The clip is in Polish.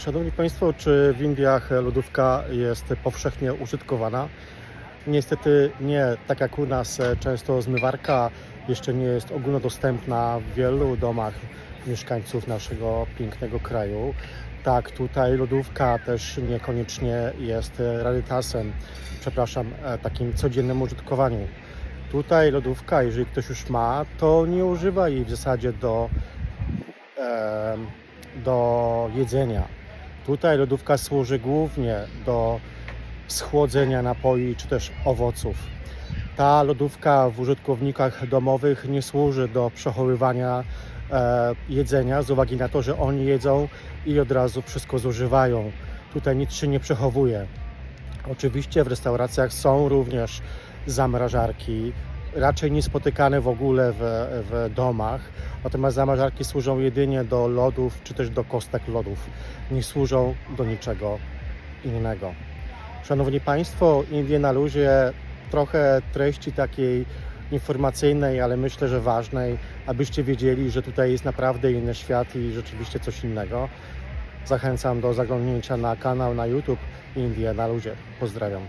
Szanowni Państwo, czy w Indiach lodówka jest powszechnie użytkowana? Niestety nie, tak jak u nas często zmywarka jeszcze nie jest ogólnodostępna w wielu domach mieszkańców naszego pięknego kraju. Tak, tutaj lodówka też niekoniecznie jest rarytasem, przepraszam, e, takim codziennym użytkowaniu. Tutaj lodówka, jeżeli ktoś już ma, to nie używa jej w zasadzie do, do jedzenia. Tutaj lodówka służy głównie do schłodzenia napoi czy też owoców. Ta lodówka w użytkownikach domowych nie służy do przechowywania e, jedzenia z uwagi na to, że oni jedzą i od razu wszystko zużywają. Tutaj nic się nie przechowuje. Oczywiście w restauracjach są również zamrażarki, raczej niespotykane w ogóle w, w domach, natomiast zamrażarki służą jedynie do lodów czy też do kostek lodów. Nie służą do niczego innego. Szanowni Państwo, Indie na luzie, trochę treści takiej informacyjnej, ale myślę, że ważnej, abyście wiedzieli, że tutaj jest naprawdę inny świat i rzeczywiście coś innego. Zachęcam do zaglądnięcia na kanał na YouTube Indie na luzie. Pozdrawiam.